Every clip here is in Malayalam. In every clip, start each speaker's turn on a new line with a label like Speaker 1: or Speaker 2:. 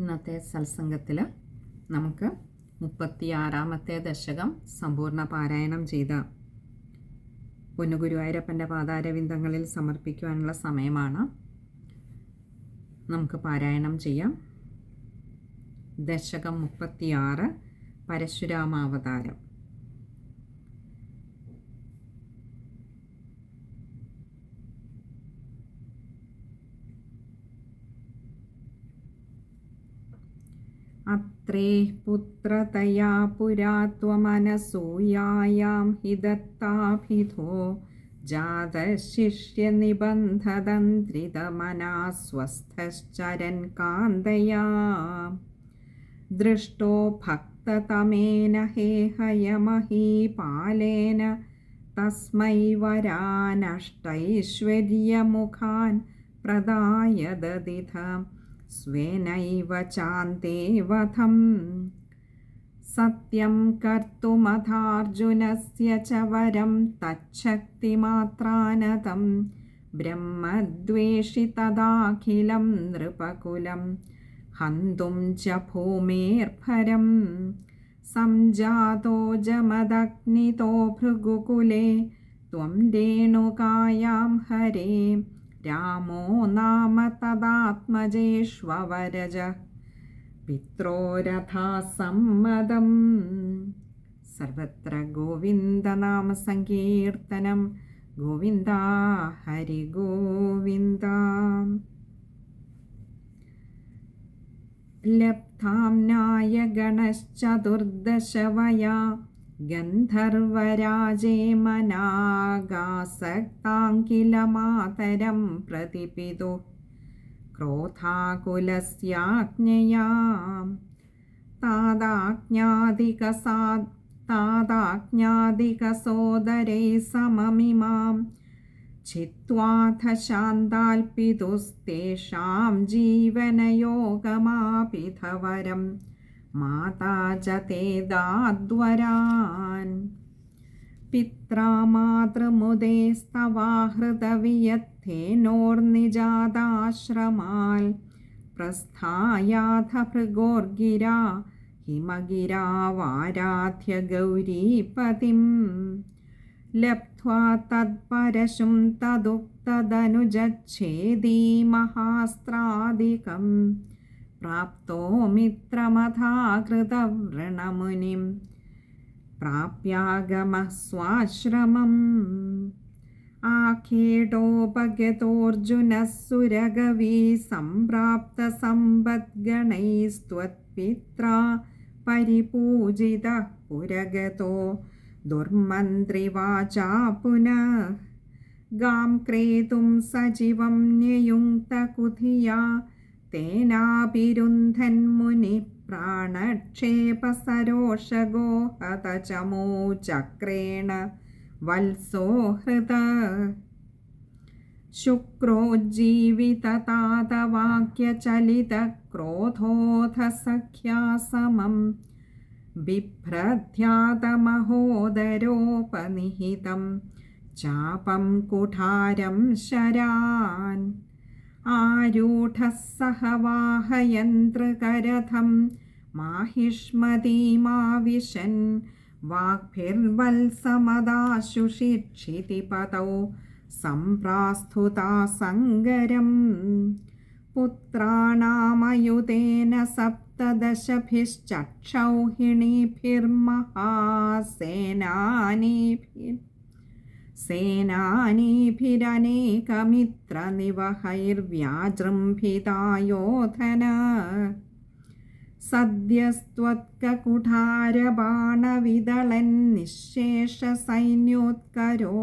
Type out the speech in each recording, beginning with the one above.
Speaker 1: ഇന്നത്തെ സത്സംഗത്തിൽ നമുക്ക് മുപ്പത്തിയാറാമത്തെ ദശകം സമ്പൂർണ പാരായണം ചെയ്ത പൊന്നുഗുരുവായൂരപ്പന്റെ പാതാരവിന്ദങ്ങളിൽ സമർപ്പിക്കുവാനുള്ള സമയമാണ്. നമുക്ക് പാരായണം ചെയ്യാം. ദശകം മുപ്പത്തിയാറ് പരശുരാമാവതാരം. अत्रे पुत्रतया पुरा त्वमनसूयायां हि दत्ताभिधो जातशिष्यनिबन्धदन्त्रितमना स्वस्थश्चरन् कान्दया दृष्टो भक्ततमेन हेहयमहीपालेन तस्मै वरानष्टैश्वर्यमुखान् प्रदाय ददिथ स्वेनैव चान्ते वधम् सत्यं कर्तुमथार्जुनस्य च वरं तच्छक्तिमात्रानतं ब्रह्मद्वेषि तदाखिलं नृपकुलं हन्तुं च भूमेर्भरं सञ्जातो जमदग्नितो भृगुकुले त्वं रेणुकायां हरे രാമോ നാമ തദാത്മജേഷ്വരജ പിത്രോരഥാസമ്മതം സർവത്ര ഗോവിന്ദനാമസങ്കീർത്തനം. ഗോവിന്ദ ഹരി ഗോവിന്ദ. ലബ്ധാം നായഗണശ്ചതുർദശവയാ. ഗന്ധർവരാജേ മനാഗാസക്താങ്കില മാതരം പ്രതിപിതു. ക്രോധാകുലസ്യാജ്ഞയാം. താദാജ്ഞാതികസാ താദാജ്ഞാതികസോദരൈ സമമിമാം. ചിത്വാഥ ശാന്താൽപിതുസ്തേഷാം ജീവനയോഗമാപിധവരം. മാതാ ച തേ ദാദ്വരാൻ പിത്രാമാതൃമുദേ സ്തവാഹൃതവിയത്തേനോർനിജാതാശ്രമാൽ പ്രസ്ഥായാഥ ഭൃഗോർഗിരാ ഹിമഗിരാവാരാധ്യ ഗൗരീപതിം ലബ്ധ്വാ തത്പരശും തദുക്തദനുജച്ഛേദീ മഹാസ്ത്രാദികം പ്രാപ്തോ മിത്രമഥാകൃതവ്രണമുനിം. പ്രാപ്യാഗമ സ്വാശ്രമം ആഖേടോപഗതോർജുനസുരകവീ സംപ്രാപ്തസമ്പദ്ഗണൈസ്ത്വത്പിത്ര പരിപൂജിത പുരഗതോ ദുർമന്ത്രിവാചാ പുനഃ. ഗാം ക്രേതും സജീവം ന്യയുക്തകുധിയാ सजीवं न्ययुङ्क्तकुधिया तेनाभिरुन्धन्मुनिः प्राणक्षेपसरोषगो हतचमो चक्रेण वल्सो हृत शुक्रोज्जीविततातवाक्यचलितक्रोधोऽथ सख्या समं बिभ्रध्यातमहोदरोपनिहितं चापं कुठारं शरान् आरूढः सह वाहयन्त्रकरथं माहिष्मतीमाविशन् वाग्भिर्वल्समदाशुषिक्षितिपतौ सम्प्रास्तुता सङ्गरम् पुत्राणामयुतेन सप्तदशभिश्चक्षौहिणीभिर्महासेनानीभिः സേനാനീഭിരനേകമിത്ര നിവഹൈർവ്യാജൃംഭിതായോധന സദ്യസ്ത്വത്കകുഠാരബാണവിതളൻ നിശേഷസൈന്യോത്കരോ.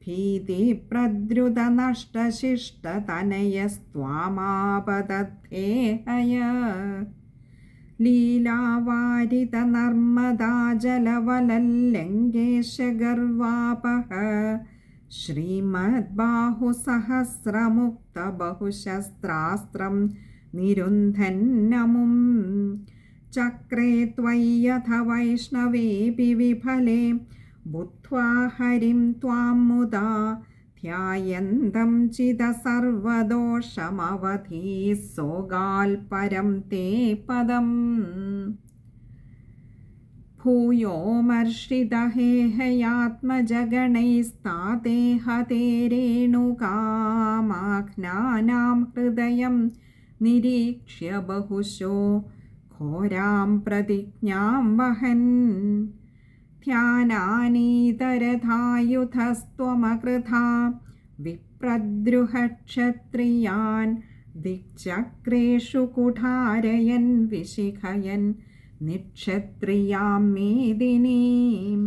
Speaker 1: ഭീതിപ്രദ്രുതനഷ്ടശിഷ്ടതനയസ്ത്വാമാപതദ്ധേഹയ भीतिप्रद्रुतनष्टशिष्टतनयस्त्वामापदद्धेहय लीलावारितनर्मदाजलवलल्लङ्घेशगर्वापः श्रीमद्बाहुसहस्रमुक्तबहुशस्त्रास्त्रं निरुन्धन्नमुं चक्रे त्वय्यथ वैष्णवेऽपि विफले बुद्ध्वा हरिं त्वां मुदा ധ്യായന്തം ചിത സർവദോഷമവധീ സോകാൽ പരം തേ പദം भूयोमर्षिदहेहयात्मजगणैस्तादेहतेरेणुकामाघ्नानां हृदयं निरीक्ष्य बहुशो घोरां प्रतिज्ञां वहन् ध्यानानीतरथायुधस्त्वमकृथा विप्रद्रुहक्षत्रियान् दिक्चक्रेषु कुठारयन् विशिखयन् निक्षत्रियां मेदिनीं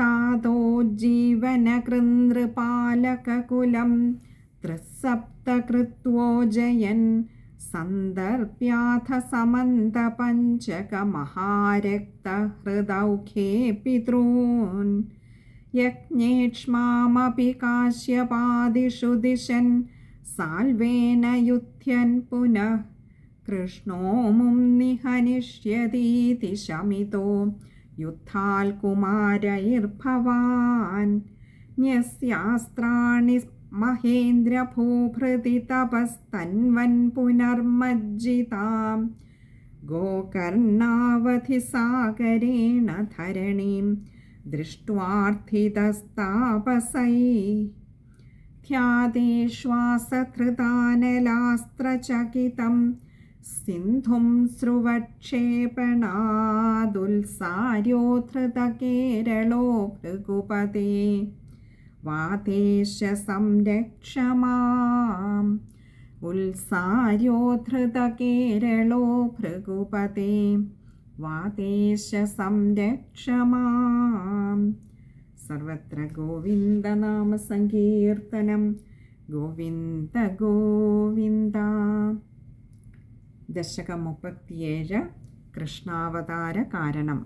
Speaker 1: तातोज्जीवनकृन्द्रपालककुलं त्रिसप्तकृत्वोजयन् सन्दर्प्याथ समन्तपञ्चकमहारक्तहृदौखे पितॄन् यज्ञेक्ष्मामपि काश्यपादिषु दिशन् साल्वेन युध्यन् पुनः कृष्णो मुं निहनिष्यतीति शमितो युद्धाल् कुमारैर्भवान् न्यस्यास्त्राणि महेन्द्रभूभृति तपस्तन्वन् पुनर्मज्जितां गोकर्णावधिसागरेण धरणीं दृष्ट्वार्थितस्तापसै ध्यातेश्वासधृतानलास्त्रचकितं सिन्धुं स्रुवक्षेपणादुल्सार्योद्धृतकेरलो भृगुपते വാതേശ സംരക്ഷമാം ഉത്സാരോധൃതകേരളോ ഭൃഗുപതേ വാതേശ സംരക്ഷമാം സർവത്ര ഗോവിന്ദനാമ സങ്കീർത്തനം ഗോവിന്ദ ഗോവിന്ദ. ദശകം മുപ്പത്തിയേഴ് കൃഷ്ണാവതാര കാരണം.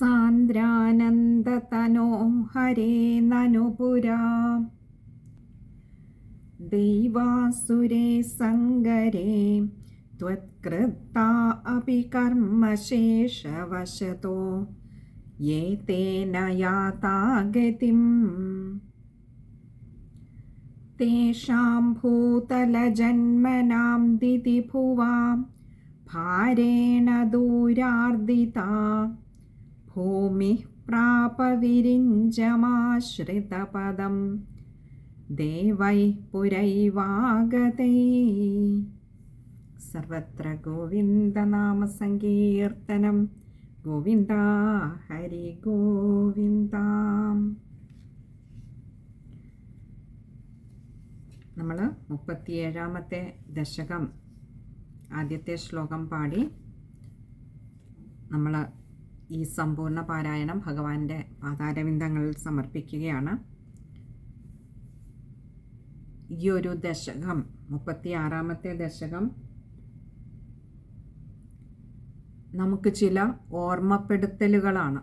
Speaker 1: सान्द्रानन्दतनो हरे ननुपुरा दैवासुरे सङ्गरे त्वत्कृता अपि कर्मशेषवशतो ये तेन याता गतिम् तेषां भूतलजन्मनां दिदिभुवां भारेण दूरार्दिता ഭൂമി പ്രാപവിരിഞ്ചമാശ്രിതപദം ദൈ പുരൈവാഗതൈ. സർവത്ര ഗോവിന്ദനാമസങ്കീർത്തനം. ഗോവിന്ദ ഹരി ഗോവിന്ദ. നമ്മൾ മുപ്പത്തിയേഴാമത്തെ ദശകം ആദ്യത്തെ ശ്ലോകം പാടി നമ്മൾ ഈ സമ്പൂർണ പാരായണം ഭഗവാന്റെ പാതാരവിന്ദങ്ങളിൽ സമർപ്പിക്കുകയാണ്. ഈ ഒരു ദശകം മുപ്പത്തി ആറാമത്തെ ദശകം നമുക്ക് ചില ഓർമ്മപ്പെടുത്തലുകളാണ്.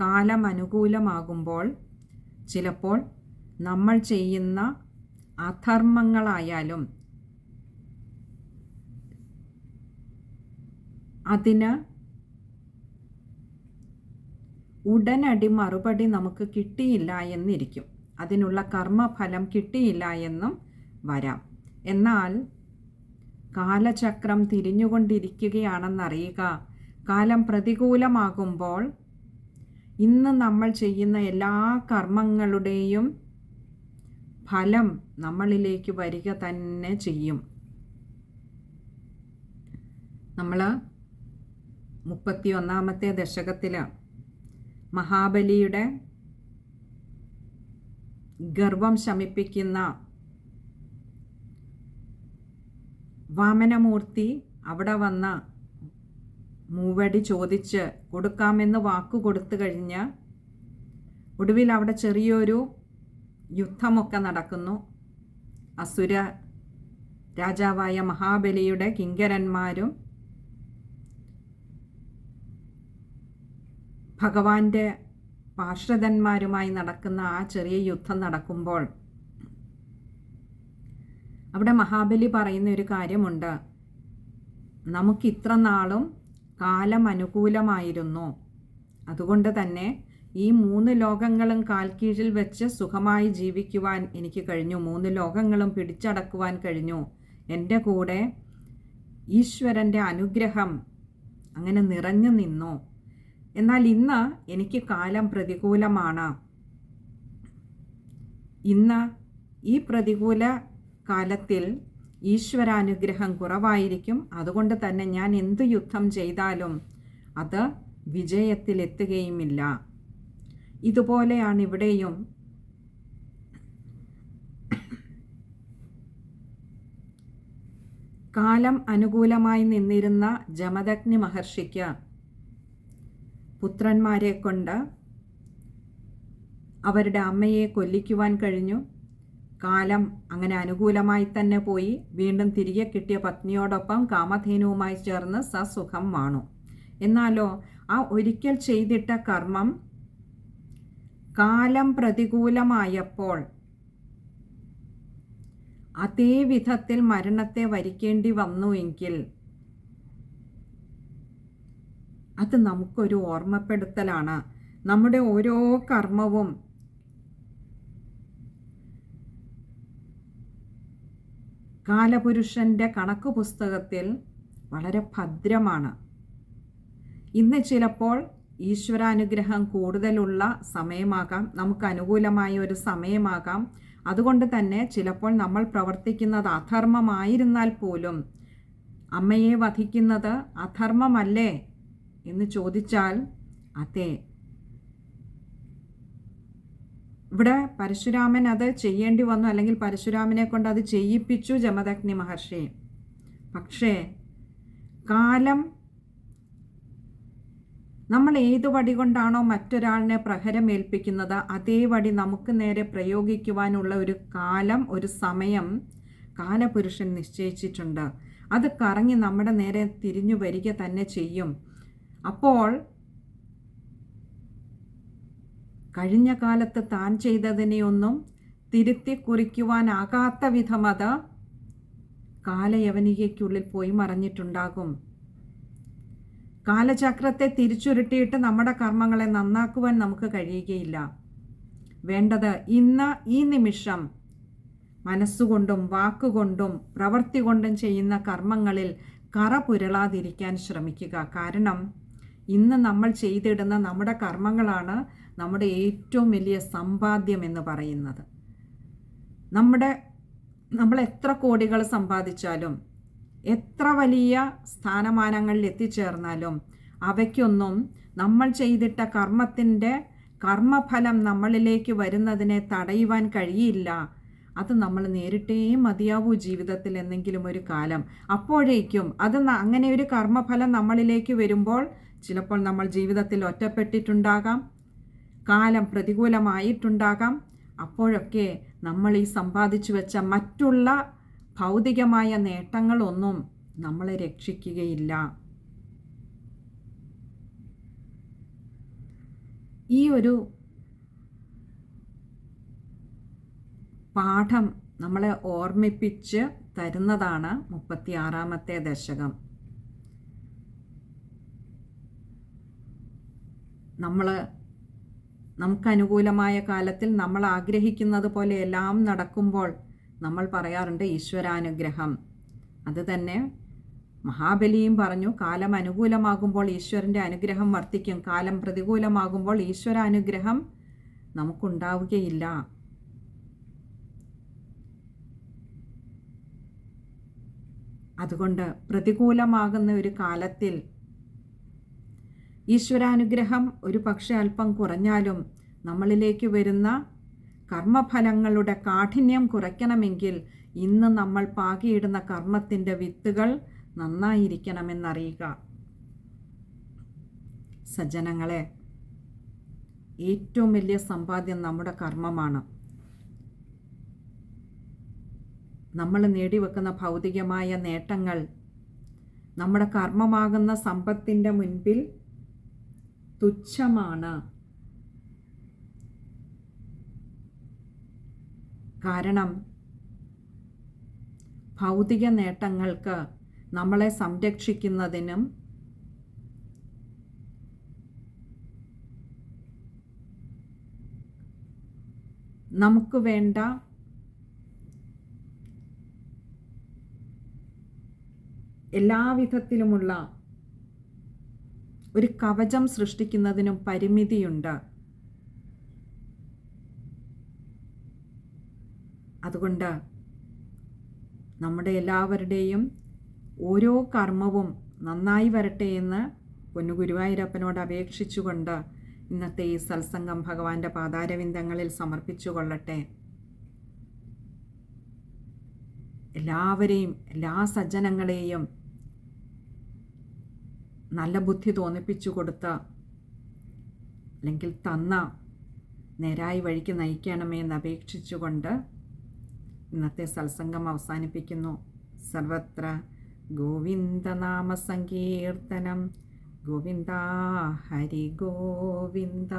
Speaker 1: കാലം അനുകൂലമാകുമ്പോൾ ചിലപ്പോൾ നമ്മൾ ചെയ്യുന്ന അധർമ്മങ്ങളായാലും അതിന് ഉടനടി മറുപടി നമുക്ക് കിട്ടിയില്ല എന്നിരിക്കും. അതിനുള്ള കർമ്മഫലം കിട്ടിയില്ല എന്നും വരാം. എന്നാൽ കാലചക്രം തിരിഞ്ഞുകൊണ്ടിരിക്കുകയാണെന്നറിയുക. കാലം പ്രതികൂലമാകുമ്പോൾ ഇന്ന് നമ്മൾ ചെയ്യുന്ന എല്ലാ കർമ്മങ്ങളുടെയും ഫലം നമ്മളിലേക്ക് വരിക തന്നെ ചെയ്യും. നമ്മൾ മുപ്പത്തി ഒന്നാമത്തെ ദശകത്തിൽ മഹാബലിയുടെ ഗർവം ശമിപ്പിക്കുന്ന വാമനമൂർത്തി അവിടെ വന്ന മൂവടി ചോദിച്ച് കൊടുക്കാമെന്ന് വാക്കു കൊടുത്തു കഴിഞ്ഞ് ഒടുവിൽ അവിടെ ചെറിയൊരു യുദ്ധമൊക്കെ നടക്കുന്നു. അസുര രാജാവായ മഹാബലിയുടെ കിങ്കരന്മാരും ഭഗവാന്റെ പാർഷദന്മാരുമായി നടക്കുന്ന ആ ചെറിയ യുദ്ധം നടക്കുമ്പോൾ അവിടെ മഹാബലി പറയുന്ന ഒരു കാര്യമുണ്ട്. നമുക്ക് ഇത്ര നാളും കാലം അനുകൂലമായിരുന്നു. അതുകൊണ്ട് തന്നെ ഈ മൂന്ന് ലോകങ്ങളും കാൽക്കീഴിൽ വെച്ച് സുഖമായി ജീവിക്കുവാൻ എനിക്ക് കഴിഞ്ഞു. മൂന്ന് ലോകങ്ങളും പിടിച്ചടക്കുവാൻ കഴിഞ്ഞു. എന്റെ കൂടെ ഈശ്വരന്റെ അനുഗ്രഹം അങ്ങനെ നിറഞ്ഞു നിന്നു. എന്നാൽ ഇന്ന് എനിക്ക് കാലം പ്രതികൂലമാണ്. ഇന്ന് ഈ പ്രതികൂല കാലത്തിൽ ഈശ്വരാനുഗ്രഹം കുറവായിരിക്കും. അതുകൊണ്ട് തന്നെ ഞാൻ എന്തു യുദ്ധം ചെയ്താലും അത് വിജയത്തിലെത്തുകയുമില്ല. ഇതുപോലെയാണ് ഇവിടെയും കാലം അനുകൂലമായി നിന്നിരുന്ന ജമദഗ്നി മഹർഷിക്ക് പുത്രന്മാരെ കൊണ്ട് അവരുടെ അമ്മയെ കൊല്ലിക്കുവാൻ കഴിഞ്ഞു. കാലം അങ്ങനെ അനുകൂലമായി തന്നെ പോയി. വീണ്ടും തിരികെ കിട്ടിയ പത്നിയോടൊപ്പം കാമധേനുവുമായി ചേർന്ന് സസുഖം വാണു. എന്നാലോ ആ ഒരിക്കൽ ചെയ്തിട്ട കർമ്മം കാലം പ്രതികൂലമായപ്പോൾ അതേ വിധത്തിൽ മരണത്തെ വരിക്കേണ്ടി വന്നു എങ്കിൽ അത് നമുക്കൊരു ഓർമ്മപ്പെടുത്തലാണ്. നമ്മുടെ ഓരോ കർമ്മവും കാലപുരുഷന്റെ കണക്ക് പുസ്തകത്തിൽ വളരെ ഭദ്രമാണ്. ഇന്ന് ചിലപ്പോൾ ഈശ്വരാനുഗ്രഹം കൂടുതലുള്ള സമയമാകാം നമുക്ക് അനുകൂലമായ ഒരു സമയമാകാം. അതുകൊണ്ട് തന്നെ ചിലപ്പോൾ നമ്മൾ പ്രവർത്തിക്കുന്നത് അധർമ്മമായിരുന്നാൽ പോലും അമ്മയെ വധിക്കുന്നത് അധർമ്മമല്ലേ? എന്ന് ചോദിച്ചാൽ അതെ. ഇവിടെ പരശുരാമൻ അത് ചെയ്യേണ്ടി വന്നു അല്ലെങ്കിൽ പരശുരാമനെ കൊണ്ട് അത് ചെയ്യിപ്പിച്ചു ജമദഗ്നി മഹർഷി. പക്ഷേ കാലം നമ്മൾ ഏത് വടി കൊണ്ടാണോ മറ്റൊരാളിനെ പ്രഹരമേൽപ്പിക്കുന്നത് അതേ വടി നമുക്ക് നേരെ പ്രയോഗിക്കുവാനുള്ള ഒരു കാലം ഒരു സമയം കാലപുരുഷൻ നിശ്ചയിച്ചിട്ടുണ്ട്. അത് കറങ്ങി നമ്മുടെ നേരെ തിരിഞ്ഞു വരിക തന്നെ ചെയ്യും. അപ്പോൾ കഴിഞ്ഞ കാലത്ത് താൻ ചെയ്തതിനെയൊന്നും തിരുത്തി കുറിക്കുവാനാകാത്ത വിധം അത് കാലയവനികയ്ക്കുള്ളിൽ പോയി മറഞ്ഞിട്ടുണ്ടാകും. കാലചക്രത്തെ തിരിച്ചുരുട്ടിയിട്ട് നമ്മുടെ കർമ്മങ്ങളെ നന്നാക്കുവാൻ നമുക്ക് കഴിയുകയില്ല. വേണ്ടത് ഇന്ന് ഈ നിമിഷം മനസ്സുകൊണ്ടും വാക്കുകൊണ്ടും പ്രവൃത്തി കൊണ്ടും ചെയ്യുന്ന കർമ്മങ്ങളിൽ കറ പുരളാതിരിക്കാൻ ശ്രമിക്കുക. കാരണം ഇന്ന് നമ്മൾ ചെയ്തിടുന്ന നമ്മുടെ കർമ്മങ്ങളാണ് നമ്മുടെ ഏറ്റവും വലിയ സമ്പാദ്യം എന്ന് പറയുന്നത്. നമ്മുടെ നമ്മൾ എത്ര കോടികൾ സമ്പാദിച്ചാലും എത്ര വലിയ സ്ഥാനമാനങ്ങളിൽ എത്തിച്ചേർന്നാലും അവയ്ക്കൊന്നും നമ്മൾ ചെയ്തിട്ട കർമ്മത്തിന്റെ കർമ്മഫലം നമ്മളിലേക്ക് വരുന്നതിനെ തടയുവാൻ കഴിയില്ല. അത് നമ്മൾ നേരിട്ടേ മതിയാവൂ ജീവിതത്തിൽ എന്തെങ്കിലും ഒരു കാലം. അപ്പോഴേക്കും അത് അങ്ങനെ ഒരു കർമ്മഫലം നമ്മളിലേക്ക് വരുമ്പോൾ ചിലപ്പോൾ നമ്മൾ ജീവിതത്തിൽ ഒറ്റപ്പെട്ടിട്ടുണ്ടാകാം. കാലം പ്രതികൂലമായിട്ടുണ്ടാകാം. അപ്പോഴൊക്കെ നമ്മൾ ഈ സമ്പാദിച്ചു വെച്ച മറ്റുള്ള ഭൗതികമായ നേട്ടങ്ങളൊന്നും നമ്മളെ രക്ഷിക്കുകയില്ല. ഈ ഒരു പാഠം നമ്മളെ ഓർമ്മിപ്പിച്ച് തരുന്നതാണ് മുപ്പത്തിയാറാമത്തെ ദശകം. നമ്മൾ നമുക്ക് അനുകൂലമായ കാലത്തിൽ നമ്മൾ ആഗ്രഹിക്കുന്നത് പോലെ എല്ലാം നടക്കുമ്പോൾ നമ്മൾ പറയാറുണ്ട് ഈശ്വരാനുഗ്രഹം. അത് തന്നെ മഹാബലിയും പറഞ്ഞു കാലം അനുകൂലമാകുമ്പോൾ ഈശ്വരന്റെ അനുഗ്രഹം വർദ്ധിക്കും കാലം പ്രതികൂലമാകുമ്പോൾ ഈശ്വരാനുഗ്രഹം നമുക്കുണ്ടാവുകയില്ല. അതുകൊണ്ട് പ്രതികൂലമാകുന്ന ഒരു കാലത്തിൽ ഈശ്വരാനുഗ്രഹം ഒരു പക്ഷെ അല്പം കുറഞ്ഞാലും നമ്മളിലേക്ക് വരുന്ന കർമ്മഫലങ്ങളുടെ കാഠിന്യം കുറയ്ക്കണമെങ്കിൽ ഇന്ന് നമ്മൾ പാകിയിടുന്ന കർമ്മത്തിന്റെ വിത്തുകൾ നന്നായിരിക്കണമെന്നറിയുക. സജ്ജനങ്ങളെ ഏറ്റവും വലിയ സമ്പാദ്യം നമ്മുടെ കർമ്മമാണ്. നമ്മൾ നേടിവെക്കുന്ന ഭൗതികമായ നേട്ടങ്ങൾ നമ്മുടെ കർമ്മമാകുന്ന സമ്പത്തിന്റെ മുൻപിൽ തുച്ഛമാണ്. കാരണം ഭൗതിക നേട്ടങ്ങൾക്ക് നമ്മളെ സംരക്ഷിക്കുന്നതിനും നമുക്ക് വേണ്ട എല്ലാവിധത്തിലുമുള്ള ഒരു കവചം സൃഷ്ടിക്കുന്നതിനും പരിമിതിയുണ്ട്. അതുകൊണ്ട് നമ്മുടെ എല്ലാവരുടെയും ഓരോ കർമ്മവും നന്നായി വരട്ടെ എന്ന് പൊന്നു ഗുരുവായൂരപ്പനോട് അപേക്ഷിച്ചുകൊണ്ട് ഇന്നത്തെ ഈ സത്സംഗം ഭഗവാന്റെ പാതാരവിന്ദങ്ങളിൽ സമർപ്പിച്ചു കൊള്ളട്ടെ എല്ലാവരെയും എല്ലാ സജ്ജനങ്ങളെയും നല്ല ബുദ്ധി തോന്നിപ്പിച്ചു കൊടുത്ത അല്ലെങ്കിൽ തന്ന നേരായി വഴിക്ക് നയിക്കണമേ എന്ന് അപേക്ഷിച്ചുകൊണ്ട് ഇന്നത്തെ സത്സംഗം അവസാനിപ്പിക്കുന്നു. സർവത്ര ഗോവിന്ദനാമ സങ്കീർത്തനം. ഗോവിന്ദ ഹരി ഗോവിന്ദ.